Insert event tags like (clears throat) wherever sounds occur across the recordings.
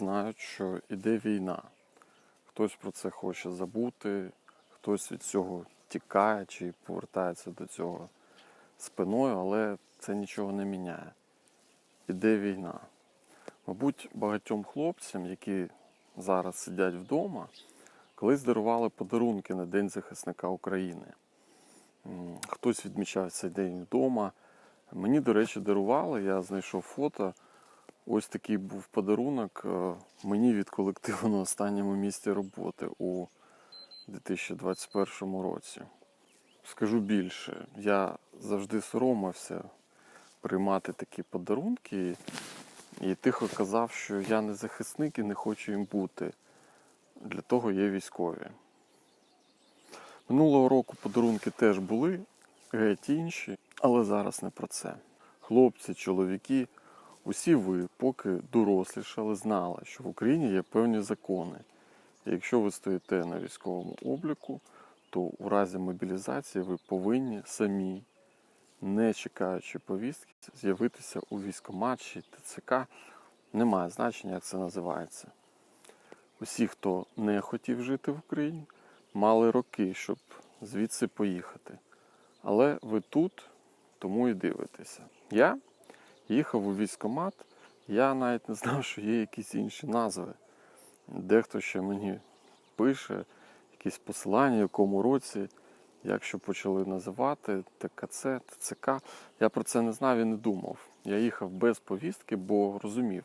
знають, що іде війна. Хтось про це хоче забути, хтось від цього тікає чи повертається до цього спиною, але це нічого не міняє. Іде війна. Мабуть, багатьом хлопцям, які зараз сидять вдома, колись дарували подарунки на День захисника України. Хтось відмічав цей день вдома. Мені, до речі, дарували, я знайшов фото. Ось такий був подарунок е, мені від колективу на останньому місці роботи у 2021 році. Скажу більше, я завжди соромився приймати такі подарунки і тихо казав, що я не захисник і не хочу їм бути. Для того є військові. Минулого року подарунки теж були, геть інші, але зараз не про це. Хлопці, чоловіки, усі ви, поки дорослішали, знали, що в Україні є певні закони. І якщо ви стоїте на військовому обліку, то у разі мобілізації ви повинні самі, не чекаючи повістки, з'явитися у військкомат чи ТЦК. Немає значення, як це називається. Усі, хто не хотів жити в Україні, мали роки, щоб звідси поїхати. Але ви тут, тому і дивитеся. Я їхав у військкомат, я навіть не знав, що є якісь інші назви. Дехто ще мені пише якісь посилання, в якому році, якщо почали називати ТКЦ, ТЦК. Я про це не знав і не думав. Я їхав без повістки, бо розумів,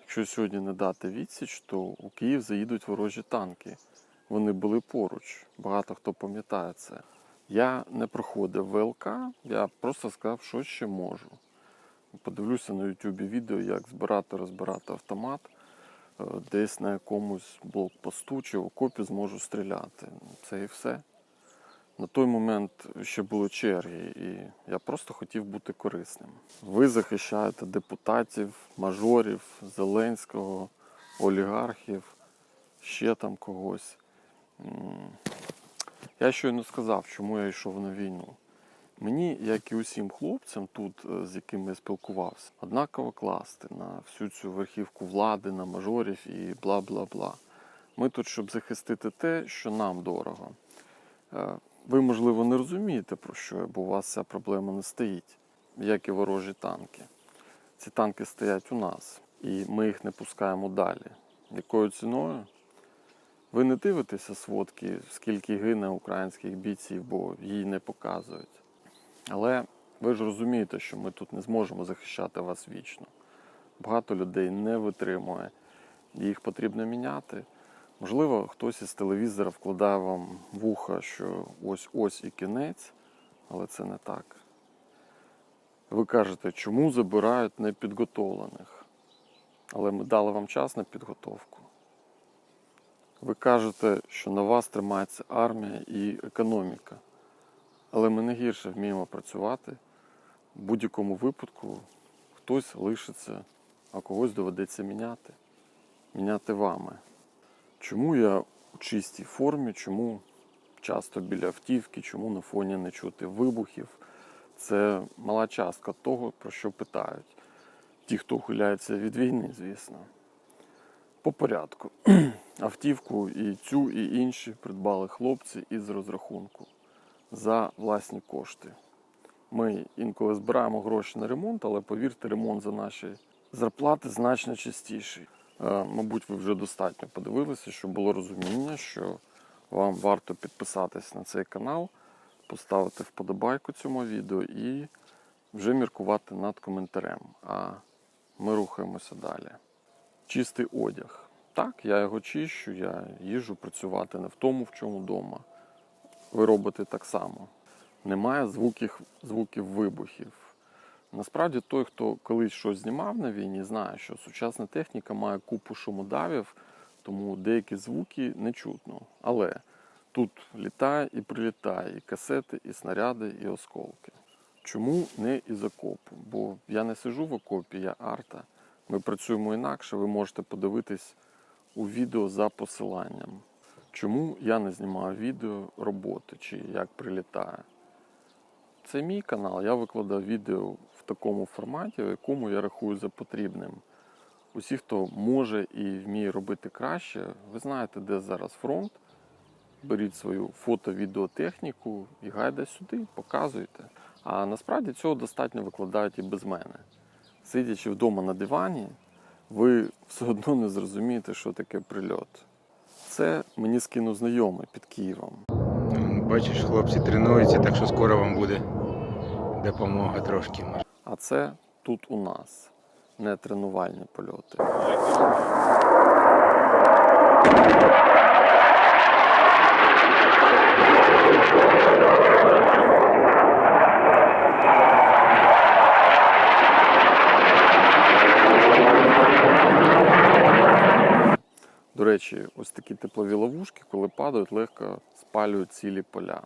якщо сьогодні не дати відсіч, то у Київ заїдуть ворожі танки. Вони були поруч. Багато хто пам'ятає це. Я не проходив ВЛК, я просто сказав, що ще можу. Подивлюся на Ютубі відео, як збирати, розбирати автомат. Е, Десь на якомусь блокпосту чи окопі зможу стріляти. Це і все. На той момент ще були черги, і я просто хотів бути корисним. Ви захищаєте депутатів, мажорів, Зеленського, олігархів, ще там когось. Я щойно сказав, чому я йшов на війну. Мені, як і усім хлопцям, тут, е, з якими я спілкувався, однаково класти на всю цю верхівку влади, на мажорів і бла бла бла. Ми тут, щоб захистити те, що нам дорого. Е, Ви, можливо, не розумієте, про що я, бо у вас ця проблема не стоїть, як і ворожі танки. Ці танки стоять у нас, і ми їх не пускаємо далі. Якою ціною? Ви не дивитеся сводки, скільки гине українських бійців, бо її не показують. Але ви ж розумієте, що ми тут не зможемо захищати вас вічно. Багато людей не витримує, їх потрібно міняти. Можливо, хтось із телевізора вкладає вам в ухо, що ось ось і кінець, але це не так. Ви кажете, чому забирають непідготовлених? Але ми дали вам час на підготовку. Ви кажете, що на вас тримається армія і економіка. Але ми не гірше вміємо працювати. В будь-якому випадку хтось лишиться, а когось доведеться міняти. Міняти вами. Чому я у чистій формі, чому часто біля автівки, чому на фоні не чути вибухів? Це мала частка того, про що питають. Ті, хто ухиляється від війни, звісно. По порядку. (clears throat) Автівку і цю, і інші придбали хлопці із розрахунку за власні кошти. Ми інколи збираємо гроші на ремонт, але повірте, ремонт за наші зарплати значно частіший. Е, Мабуть, ви вже достатньо подивилися, щоб було розуміння, що вам варто підписатись на цей канал, поставити вподобайку цьому відео і вже міркувати над коментарем. А ми рухаємося далі. Чистий одяг. Так, я його чищу, я їжджу працювати не в тому, в чому вдома. Ви робите так само. Немає звуків, звуків вибухів. Насправді, той, хто колись щось знімав на війні, знає, що сучасна техніка має купу шумодавів, тому деякі звуки не чутно. Але тут літає і прилітає і касети, і снаряди, і осколки. Чому не із окопу? Бо я не сижу в окопі, я арта. Ми працюємо інакше, ви можете подивитись у відео за посиланням. Чому я не знімаю відео роботи чи як прилітає? Це мій канал, я викладаю відео в такому форматі, в якому я рахую за потрібним. Усі, хто може і вміє робити краще, ви знаєте, де зараз фронт. Беріть свою фото-відеотехніку і гайда сюди, показуйте. А насправді цього достатньо викладають і без мене. Сидячи вдома на дивані, ви все одно не зрозумієте, що таке прильот. Це мені скинув знайомий під Києвом. Бачиш, хлопці тренуються, так що скоро вам буде допомога трошки. А це тут у нас не тренувальні польоти. До речі, ось такі теплові ловушки, коли падають, легко спалюють цілі поля.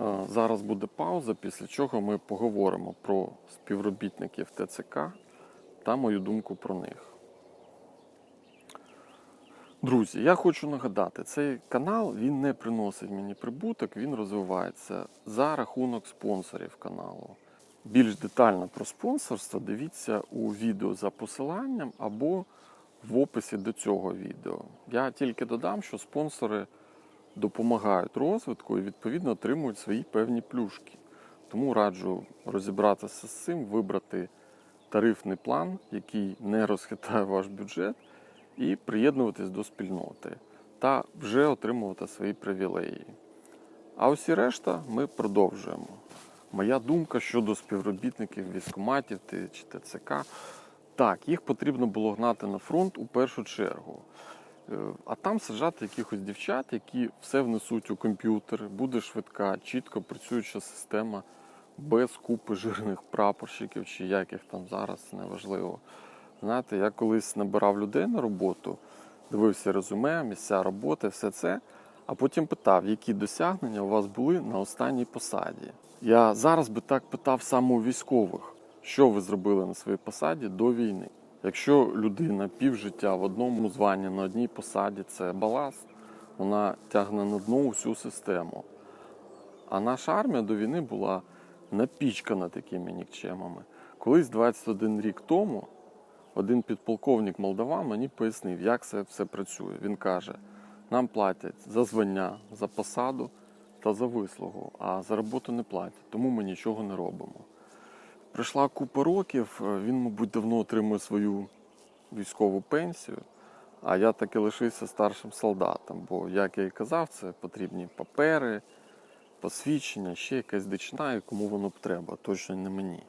Е, Зараз буде пауза, після чого ми поговоримо про співробітників ТЦК та мою думку про них. Друзі, я хочу нагадати, цей канал він не приносить мені прибуток, він розвивається за рахунок спонсорів каналу. Більш детально про спонсорство дивіться у відео за посиланням або в описі до цього відео. Я тільки додам, що спонсори допомагають розвитку і відповідно отримують свої певні плюшки. Тому раджу розібратися з цим, вибрати тарифний план, який не розхитає ваш бюджет, і приєднуватись до спільноти та вже отримувати свої привілеї. А усі решта ми продовжуємо. Моя думка щодо співробітників військкоматів ти- чи ТЦК. Так, їх потрібно було гнати на фронт у першу чергу. Е, А там саджати якихось дівчат, які все внесуть у комп'ютер, буде швидка, чітко працююча система, без купи жирних прапорщиків чи як їх там зараз, неважливо. Знаєте, я колись набирав людей на роботу, дивився резюме, місця роботи, все це, а потім питав, які досягнення у вас були на останній посаді. Я зараз би так питав саме у військових, що ви зробили на своїй посаді до війни. Якщо людина півжиття в одному званні на одній посаді це баласт, вона тягне на дно усю систему. А наша армія до війни була напічкана такими нікчемами. Колись 21 рік тому один підполковник Молдова мені пояснив, як це все працює. Він каже: нам платять за звання, за посаду та за вислугу, а за роботу не платять, тому ми нічого не робимо. Пройшла купа років, е, він, мабуть, давно отримує свою військову пенсію, а я таки лишився старшим солдатом, бо, як я і казав, це потрібні папери, посвідчення, ще якась дичина, і кому воно треба, точно не мені.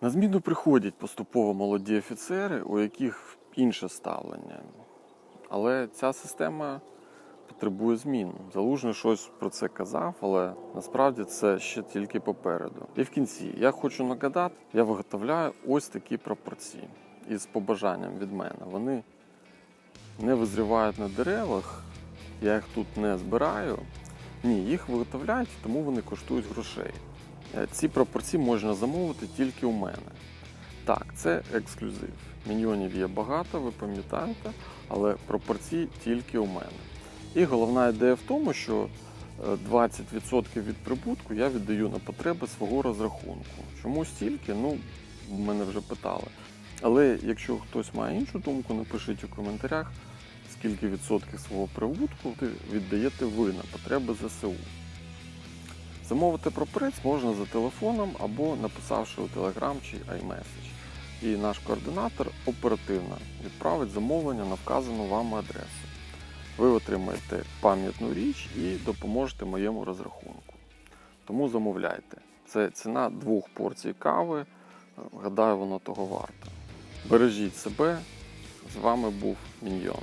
На зміну приходять поступово молоді офіцери, у яких інше ставлення. Але ця система потребує змін. Залужний щось про це казав, але насправді це ще тільки попереду. І в кінці я хочу нагадати, я виготовляю ось такі прапорці із побажанням від мене. Вони не визрівають на деревах, я їх тут не збираю. Ні, їх виготовляють, тому вони коштують грошей. Е, Ці прапорці можна замовити тільки у мене. Так, це ексклюзив. Міньйонів є багато, ви пам'ятаєте, але пропорції тільки у мене. І головна ідея в тому, що е, 20% від прибутку я віддаю на потреби свого розрахунку. Чому стільки? Ну, мене вже питали. Але якщо хтось має іншу думку, напишіть у коментарях, скільки відсотків свого прибутку віддаєте ви на потреби ЗСУ. Замовити прапорець можна за телефоном або написавши у Telegram чи iMessage. І наш координатор оперативно відправить замовлення на вказану вам адресу. Ви отримаєте пам'ятну річ і допоможете моєму розрахунку. Тому замовляйте. Це ціна двох порцій кави. Гадаю, воно того варто. Бережіть себе. З вами був Міньйон.